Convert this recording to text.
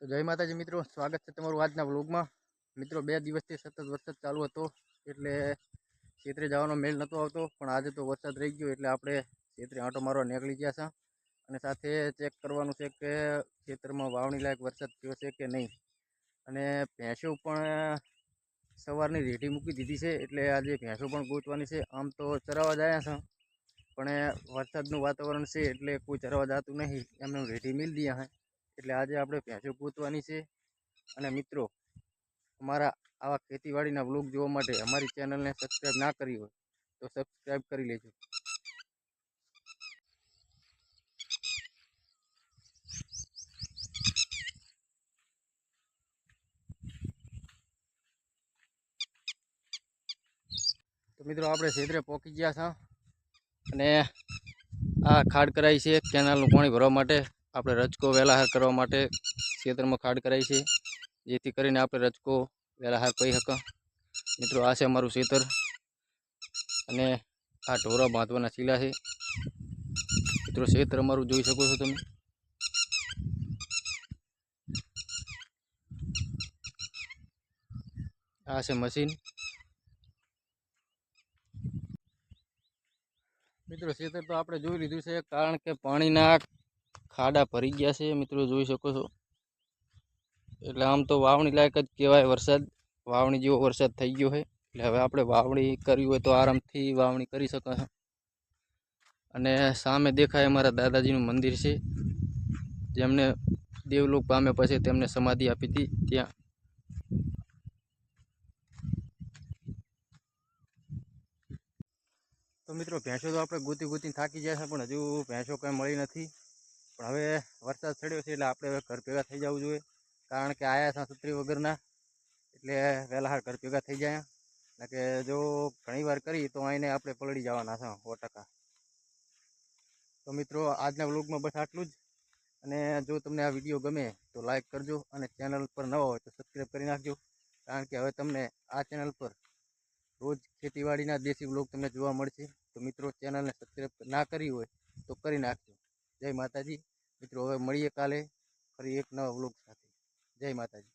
તો જય માતાજી મિત્રો, સ્વાગત છે તમારું આજના વ્લોગમાં. મિત્રો, બે દિવસથી સતત વરસાદ ચાલુ હતો, એટલે ખેતરે જવાનો મેળ નહોતો આવતો, પણ આજે તો વરસાદ રહી ગયો, એટલે આપણે ખેતરે આંટો મારવા નીકળી ગયા છે. અને સાથે ચેક કરવાનું છે કે ખેતરમાં વાવણી લાયક વરસાદ થયો છે કે નહીં. અને ભેંસો પણ સવારની રેઢી મૂકી દીધી છે, એટલે આજે ભેંસો પણ ગોતવાની છે. આમ તો ચરાવવા જાય છે, પણ વરસાદનું વાતાવરણ છે, એટલે કોઈ ચરાવવા જતું નહીં. એમને રેઢી મિલ દઈએ હે એટલે આજે આપણે ભેંસો ગોતવાની છે. અને મિત્રો, અમારા આવા ખેતીવાડીના વ્લોગ જોવા માટે અમારી ચેનલને સબસ્ક્રાઈબ ના કરી હોય, તો સબસ્ક્રાઈબ કરી લેજો. તો મિત્રો, આપણે ક્ષેત્રે પહોંચી ગયા છે. અને આ ખાડ કરાઈ છે, કેનાલનું પાણી ભરવા માટે. આપણે રજકો વેલાહાર કરવા માટે ખેતરમાં ખાડ કરાઈ છે. જેથી કરીને આપણે રજકો વેલાહાર કહી શકા મિત્રો, આ છે અમારું ખેતર. અને આ ઢોરા બાંધવાના ચીલા છે. મિત્રો, ખેતર અમારું જોઈ શકો છો તમે. આ છે મશીન. મિત્રો, ખેતર તો આપણે જોઈ લીધું છે કારણ કે પાણીના ખાડા ભરી ગયા છે, મિત્રો, જોઈ શકો છો. એટલે આમ તો વાવણી લાયક જ કહેવાય, વરસાદ, વાવણી જેવો વરસાદ થઈ ગયો છે. એટલે હવે આપણે વાવણી કરવી હોય તો આરામથી વાવણી કરી શકાય. અને સામે દેખાય અમારા દાદાજીનું મંદિર છે, જેમને દેવલોક પામે પછી તેમને સમાધિ આપી હતી ત્યાં. તો મિત્રો, ભેંસો તો આપણે ગોતી ગોતીને થાકી ગયા છે, પણ હજુ ભેંસો કંઈ મળી નથી. પણ હવે વરસાદ ચડ્યો છે એટલે આપણે હવે ઘર ભેગા થઈ જવું જોઈએ. કારણ કે આયા છે છત્રી વગરના, એટલે વહેલા ઘર ભેગા થઈ જાય. એટલે કે જો ઘણી વાર કરી તો આઈને આપણે પલળી જવાના છે સો ટકા. તો મિત્રો, આજના વ્લોગમાં બસ આટલું જ. અને જો તમને આ વીડિયો ગમે તો લાઈક કરજો અને ચેનલ પર નવા હોય તો સબસ્ક્રાઈબ કરી નાખજો. કારણ કે હવે તમને આ ચેનલ પર રોજ ખેતીવાડીના દેશી વ્લોગ તમને જોવા મળશે. તો મિત્રો, ચેનલને સબસ્ક્રાઈબ ના કરી હોય તો કરી નાખજો. જય માતાજી. મિત્રો હવે મળીએ કાલે ફરી એક નવા વ્લોગ સાથે. જય માતાજી.